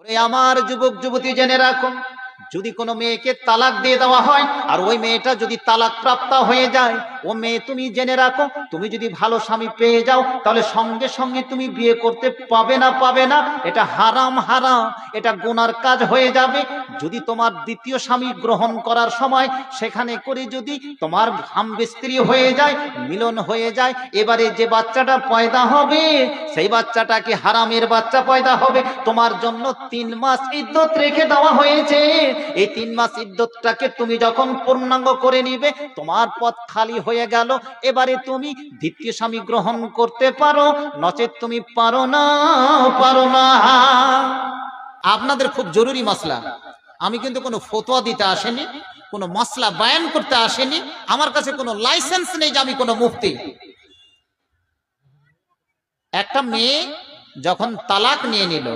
ওরে আমার যুবক, যুবতী জেনে রাখুন যদি কোনো মেয়েকে তালাক দিয়ে দেওয়া হয়, আর ওই মেয়েটা যদি তালাক প্রাপ্ত হয়ে যায় ও মেয়ে, তুমি জেনে রাখো, তুমি যদি ভালো স্বামী পেয়ে যাও, তাহলে সঙ্গে সঙ্গে তুমি বিয়ে করতে পাবে না পাবে না। এটা হারাম হারাম। এটা গুনার কাজ হয়ে যাবে। যদি তোমার দ্বিতীয় স্বামী গ্রহণ করার সময় সেখানে করে যদি তোমার হাম্বে স্ত্রী হয়ে যায়, মিলন হয়ে যায়, এবারে যে বাচ্চাটা পয়দা হবে, সেই বাচ্চাটা কি হারামের বাচ্চা পয়দা হবে? তোমার জন্য তিন মাস ইদ্যত রেখে দেওয়া হয়েছে। এই তিন মাস ইদ্যতটাকে তুমি যখন পূর্ণাঙ্গ করে নিবে, তোমার পথ খালি হয়ে গেল। এবারে তুমি দ্বিতীয় স্বামী গ্রহণ করতে পারো, নচেত তুমি পারো না পারো না। আপনাদের খুব জরুরি মশলা আমি কিন্তু কোনো ফতোয়া দিতে আসেনি, কোনো মশলা বায়ান করতে আসেনি, আমার কাছে কোনো লাইসেন্স নেই যে আমি কোনো মুফতি। একটা মেয়ে যখন তালাক নিয়ে নিল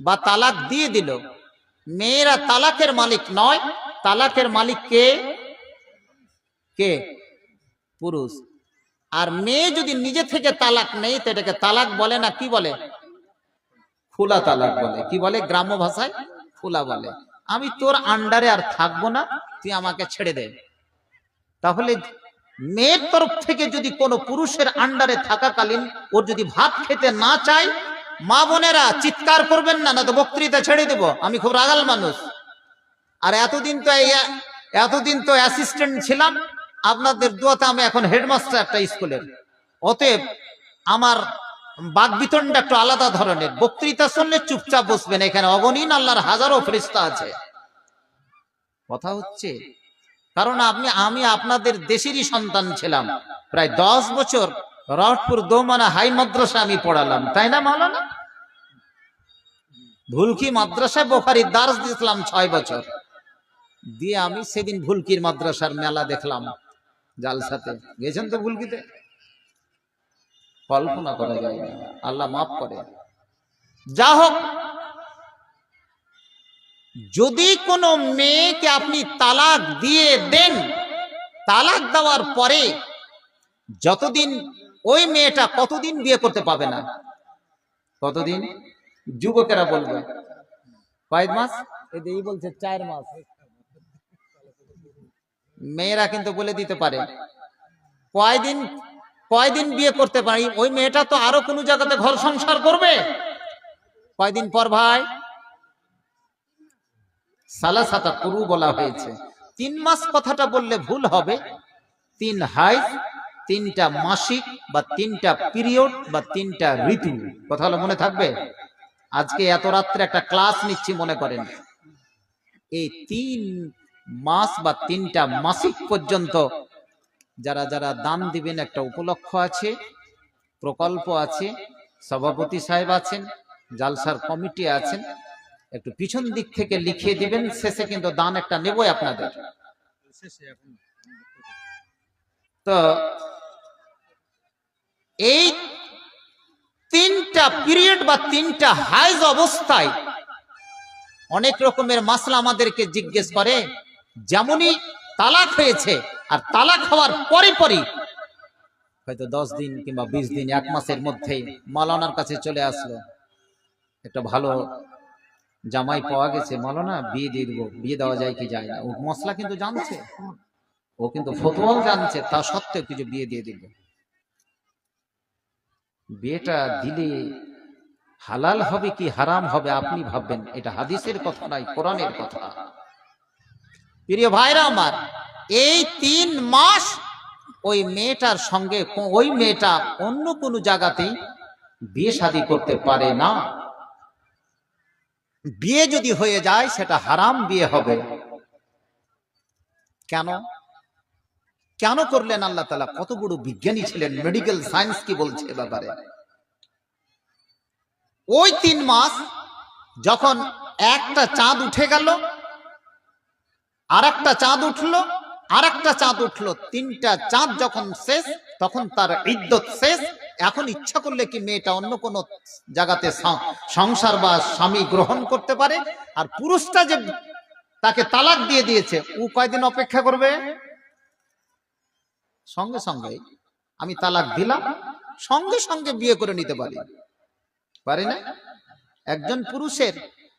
বা তালাক দিয়ে দিল, মেয়েরা তালাকের মালিক নয়, তালাকের মালিক কে? কে? পুরুষ। আর মেয়ে যদি নিজে থেকে তালাক নেই তো এটাকে তালাক বলে না, কি বলে? খোলা তালাক বলে। কি বলে? গ্রাম্য ভাষায় খোলা বলে। আমি তোর আন্ডারে আর থাকব না, তুই আমাকে ছেড়ে দে। তাহলে মেয়ের তরফ থেকে যদি কোনো পুরুষের আন্ডারে থাকাকালীন ওর যদি ভাত খেতে না চায়, মা বোনেরা চিৎকার করবেন না না তো বক্তৃতা ছেড়ে দেব। আমি খুব রাগাল মানুষ। আর এতদিন তো এতদিন তো অ্যাসিস্ট্যান্ট ছিলাম আপনাদের দোয়াতে আমি এখন হেডমাস্টার একটা স্কুলের। অতএব আমার বাগবিতনটা একটু আলাদা ধরনের। বক্তৃতা শুনলে চুপচাপ বসবেন এখানে। অগণিন আল্লাহর হাজারো ফেরিস্তা আছে। কথা হচ্ছে, কারণ আপনি, আমি আপনাদের দেশেরই সন্তান ছিলাম। প্রায় দশ বছর রহটপুর দোমানা হাই মাদ্রাসা আমি পড়ালাম। তাই না, মাওলানা? ভুলকি মাদ্রাসায় বোখারি দার্স দিয়েছিলাম ছয় বছর। দিয়ে আমি সেদিন ভুলকির মাদ্রাসার মেলা দেখলাম। জালসাতে গেছেন তো ভুলকিতে? কল্পনা করা যায় না। আল্লাহ মাফ করে। যা হোক, যদি কোনো মেয়েকে আপনি তালাক দিয়ে দেন, তালাক দেওয়ার পরে যতদিন ওই মেয়েটা কতদিন বিয়ে করতে পাবে না, কতদিন? যুবকেরা বলবে, কয়েক মাস? এই বলছে চার মাস। মেয়েরা কিন্তু বলে দিতে পারে। কয়দিন কয়দিন বিয়ে করতে পারি? ওই মেয়েটা তো আরও কোনো জায়গাতে ঘর সংসার করবে? কয়দিন পর ভাই? সালা সাতা পুরু বলা হয়েছে। তিন মাস কথাটা বললে ভুল হবে। তিন হাইজ তিনটা মাসিক বা তিনটা পিরিয়ড বা তিনটা ঋতু। কথা হলো মনে থাকবে? আজকে এত রাত্রে একটা ক্লাস নিচ্ছি মনে করেন। এই তিন মাস বা তিনটা মাসিক পর্যন্ত যারা যারা দান দিবেন, একটা উপলক্ষ আছে, প্রকল্প আছে, সভাপতি সাহেব আছেন, জালসার কমিটি আছেন, একটু পিছন দিক থেকে লিখিয়ে দিবেন, শেষে কিন্তু দান একটা নেবই আপনাদের। তো এই তিনটা পিরিয়ড বা তিনটা হাইজ অবস্থায় অনেক রকমের মাসলা আমাদেরকে জিজ্ঞেস করে যেমনই তালাক হয়েছে আর তালাক হওয়ার পরে পরে হয়তো দশ দিন কিংবা বিশ দিন, এক মাসের মধ্যেই মালানার কাছে চলে আসলো। একটা ভালো জামাই পাওয়া গেছে মালানা বিয়ে দিয়ে দেবো। বিয়ে দেওয়া যায় কি যায় না? ও মশলা কিন্তু জানছে। ও কিন্তু ফতোয়াও জানছে, তা সত্ত্বেও কিছু বিয়ে দিয়ে দিল। বিয়েটা দিলে হালাল হবে কি হারাম হবে আপনি ভাববেন, এটা হাদিসের কথা নয়, কোরআনের কথা। প্রিয় ভাইরা আমার, এই তিন মাস ওই মেয়েটার সঙ্গে ওই মেয়েটা অন্য কোনো জায়গাতেই বিয়ে শাদী করতে পারে না। বিয়ে যদি হয়ে যায়, সেটা হারাম বিয়ে হবে। কেন? কেন করলেন আল্লাহ তালা কত বড় বিজ্ঞানী ছিলেন মেডিকেল সায়েন্স কি বলছে ব্যাপারে? ওই তিন মাস যখন একটা চাঁদ উঠে গেল আর একটা চাঁদ উঠল আর একটা চাঁদ উঠল। তিনটা চাঁদ যখন শেষ, তখন তার ইদ্যত শেষ। এখন ইচ্ছা করলে কি মেয়েটা অন্য কোনো জায়গাতে সংসার বা স্বামী গ্রহণ করতে পারে? আর পুরুষটা যে তাকে তালাক দিয়ে দিয়েছে, ও কয়দিন অপেক্ষা করবে? সঙ্গে সঙ্গে আমি তালাক দিলাম, সঙ্গে সঙ্গে বিয়ে করে নিতে পারি। পারি না? একজন পুরুষের,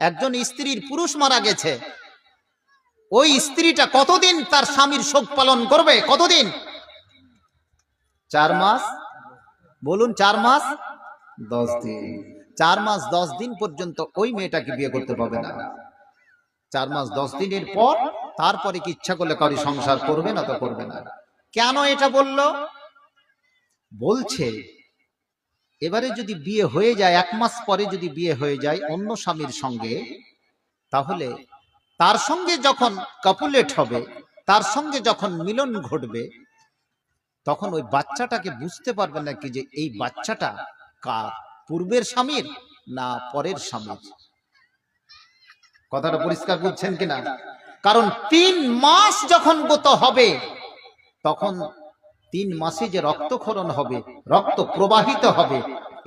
একজন স্ত্রীর পুরুষ মারা গেছে ওই স্ত্রীটা কতদিন তার স্বামীর শোক পালন করবে? কতদিন? চার মাস। বলুন, চার মাস? দশ দিন। চার মাস দশ দিন পর্যন্ত ওই মেয়েটাকে বিয়ে করতে পারবে না। চার মাস দশ দিনের পর তারপরে কি ইচ্ছা করলে কারি সংসার করবে না তো করবে না। কেন এটা বলল? বলছে, এবারে যদি বিয়ে হয়ে যায়, এক মাস পরে যদি বিয়ে হয়ে যায় অন্য স্বামীর সঙ্গে, তাহলে তার সঙ্গে যখন কাপুলেট হবে, তার সঙ্গে যখন মিলন ঘটবে, তখন ওই বাচ্চাটাকে বুঝতে পারবে না কি যে এই বাচ্চাটা কার, পূর্বের স্বামীর না পরের স্বামীর। কথাটা পরিষ্কার বুঝছেন কিনা? কারণ তিন মাস যখন গত হবে, তখন তিন মাসে যে রক্তক্ষরণ হবে, রক্ত প্রবাহিত হবে,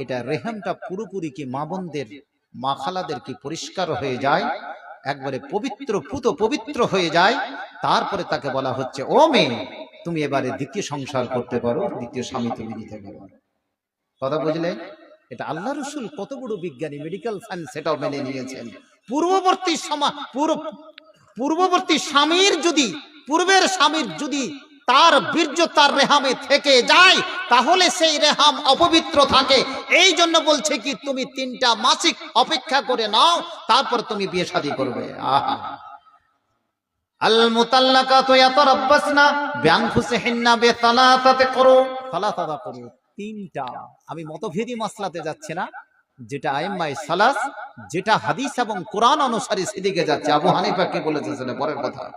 এটা রেহামটা পুরোপুরি কি মা বোনদের, মা খালাদের কি পরিষ্কার হয়ে যায়? একবারে পবিত্র, পুত পবিত্র হয়ে যায়। তারপরে তাকে বলা হচ্ছে, ও মেয়ে, তুমি এবারে দ্বিতীয় সংসার করতে পারো, দ্বিতীয় স্বামী তুমি নিতে পারো। কথা বুঝলে? এটা আল্লাহ রসুল কত বড় বিজ্ঞানী মেডিকেল সায়েন্স সেটাও মেনে নিয়েছেন। পূর্ববর্তী সমা পূর্ব, পূর্ববর্তী স্বামীর যদি, পূর্বের স্বামীর যদি তার বীর্য, তার রেহামে থেকে যায়, তাহলে সেই রেহাম অপবিত্র থাকে। এই জন্য বলছে কি, তুমি তিনটা মাসিক অপেক্ষা করে নাও, তারপর তুমি বিয়ে শাদী করবে। আহা। আল তিনটা। আমি মাসলাতে যাচ্ছে না। যেটা সালাস, যেটা হাদিস এবং যাচ্ছে। পরের কথা।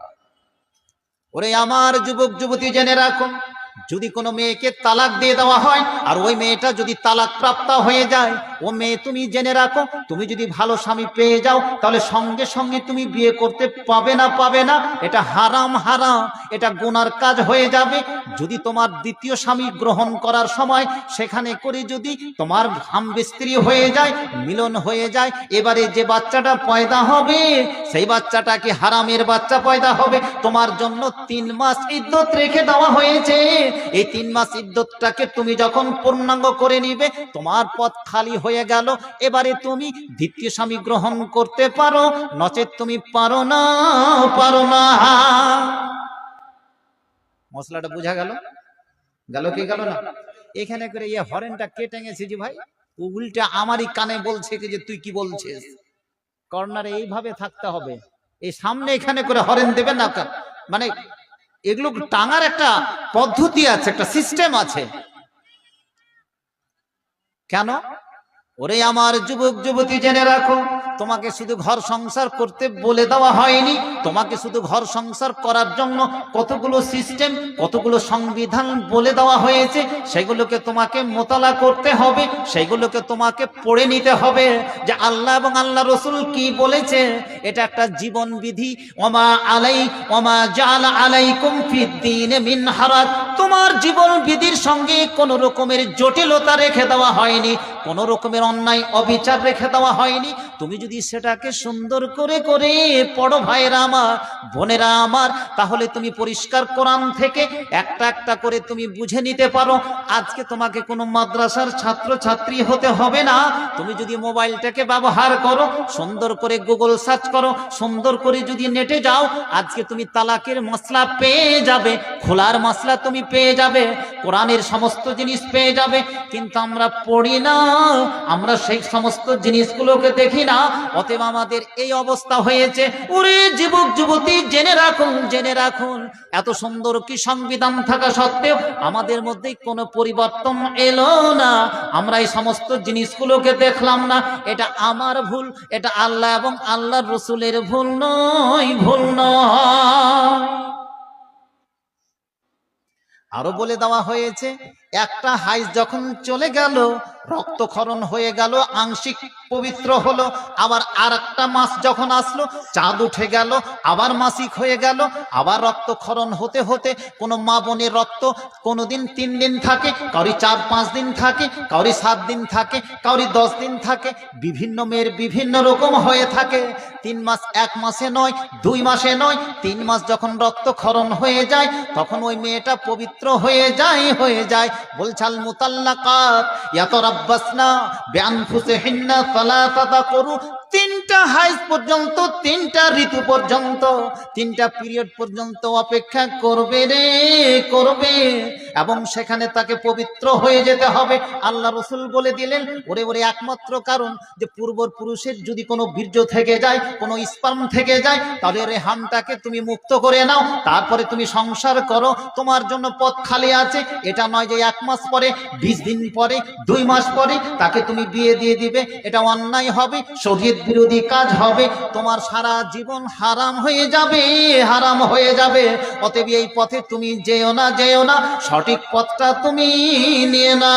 ওরে আমার যুবক যুবতী জেনে রাখুন যদি কোনো মেয়েকে তালাক দিয়ে দেওয়া হয়, আর ওই মেয়েটা যদি তালাক প্রাপ্ত হয়ে যায়, ও মেয়ে তুমি জেনে রাখো, তুমি যদি ভালো স্বামী পেয়ে যাও, তাহলে সঙ্গে সঙ্গে তুমি বিয়ে করতে পাবে না পাবে না। এটা হারাম হারাম। এটা গোনার কাজ হয়ে যাবে। যদি তোমার দ্বিতীয় স্বামী গ্রহণ করার সময় সেখানে করে যদি তোমার হাম স্ত্রী হয়ে যায়, মিলন হয়ে যায়, এবারে যে বাচ্চাটা পয়দা হবে, সেই বাচ্চাটা কি হারামের বাচ্চা পয়দা হবে। তোমার জন্য তিন মাস ইদ্যত রেখে দেওয়া হয়েছে। এই তিন মাস ইদ্যতটাকে তুমি যখন পূর্ণাঙ্গ করে নিবে, তোমার পথ খালি হয়ে গেল। এবারে তুমি দ্বিতীয় স্বামী গ্রহণ করতে পারো, নচেত তুমি পারো না পারো না। মশলাটা বোঝা গেল? গেল কি গেল না? এখানে করে ইয়ে হরেনটা কে টেঙেছে যে ভাই উল্টা আমারই কানে বলছে যে তুই কি বলছিস? কর্নারে এইভাবে থাকতে হবে। এই সামনে এখানে করে হরেন দেবে না মানে এগুলো টাঙার একটা পদ্ধতি আছে, একটা সিস্টেম আছে। কেন? ওরে আমার যুবক যুবতী জেনে রাখো তোমাকে শুধু ঘর সংসার করতে বলে দেওয়া হয়নি। তোমাকে শুধু ঘর সংসার করার জন্য কতগুলো সিস্টেম কতগুলো সংবিধান বলে দেওয়া হয়েছে, সেগুলোকে তোমাকে মোতালা করতে হবে, সেগুলোকে তোমাকে পড়ে নিতে হবে যে আল্লাহ এবং আল্লাহ রসুল কি বলেছে। এটা একটা জীবন বিধি। ওমা আলাই, ওমা জাল আলাইকুম ফিদ্দিন মিন হারাত। তোমার জীবন বিধির সঙ্গে কোনো রকমের জটিলতা রেখে দেওয়া হয়নি, কোনো রকমের অন্যায়, অবিচার রেখে দেওয়া হয়নি। তুমি যদি সেটাকে সুন্দর করে করে পড়ো ভাইরা আমার, বোনেরা আমার, তাহলে তুমি পরিষ্কার কোরআন থেকে একটা একটা করে তুমি বুঝে নিতে পারো। আজকে তোমাকে কোনো মাদ্রাসার ছাত্র ছাত্রী হতে হবে না। তুমি যদি মোবাইলটাকে ব্যবহার করো, সুন্দর করে গুগল সার্চ করো, সুন্দর করে যদি নেটে যাও, আজকে তুমি তালাকের মশলা পেয়ে যাবে। খোলার মশলা তুমি পেয়ে যাবে, কোরআনের সমস্ত জিনিস পেয়ে যাবে, কিন্তু আমরা পড়ি না, আমরা সেই সমস্ত জিনিসগুলোকে দেখি না। অতএব আমাদের এই অবস্থা হয়েছে। ওরে যুবক, যুবতী, জেনে রাখুন জেনে রাখুন, এত সুন্দর কি সংবিধান থাকা সত্ত্বেও আমাদের মধ্যে কোনো পরিবর্তন এলো না। আমরা এই সমস্ত জিনিসগুলোকে দেখলাম না। এটা আমার ভুল, এটা আল্লাহ এবং আল্লাহর রসুলের ভুল নয় ভুল নয়। আরও বলে দেওয়া হয়েছে একটা হাইজ যখন চলে গেল রক্তক্ষরণ হয়ে গেল, আংশিক পবিত্র হলো। আবার আর একটা মাস যখন আসলো, চাঁদ উঠে গেল, আবার মাসিক হয়ে গেল, আবার রক্তক্ষরণ হতে হতে কোনো মা বোনের রক্ত কোনো দিন তিন দিন থাকে কাউরি চার পাঁচ দিন থাকে কাউরি সাত দিন থাকে কাউরি দশ দিন থাকে, বিভিন্ন মেয়ের বিভিন্ন রকম হয়ে থাকে। তিন মাস এক মাসে নয়, দুই মাসে নয়, তিন মাস যখন রক্তক্ষরণ হয়ে যায়, তখন ওই মেয়েটা পবিত্র হয়ে যায় হয়ে যায়। বলছাল মুতাল্লাকাত ইয়াতরাব্বাসনা বিআনফুসিহিন্না সালাসাতা করু তিনটা হাইজ পর্যন্ত, তিনটা ঋতু পর্যন্ত, তিনটা পিরিয়ড পর্যন্ত অপেক্ষা করবে রে, করবে। এবং সেখানে তাকে পবিত্র হয়ে যেতে হবে। আল্লাহ রসুল বলে দিলেন, ওরে ওরে একমাত্র কারণ যে পূর্ব পুরুষের যদি কোনো বীর্য থেকে যায়, কোনো স্পার্ম থেকে যায় তাহলে রে হামটাকে তুমি মুক্ত করে নাও, তারপরে তুমি সংসার করো। তোমার জন্য পথ খালি আছে, এটা নয় যে এক মাস পরে, বিশ দিন পরে, দুই মাস পরে তাকে তুমি বিয়ে দিয়ে দিবে। এটা অন্যায় হবে শরীর বিরোধী কাজ হবে, তোমার সারা জীবন হারাম হয়ে যাবে, হারাম হয়ে যাবে। অতএব এই পথে তুমি যেও না যেও না, সঠিক পথটা তুমি নিয়ে না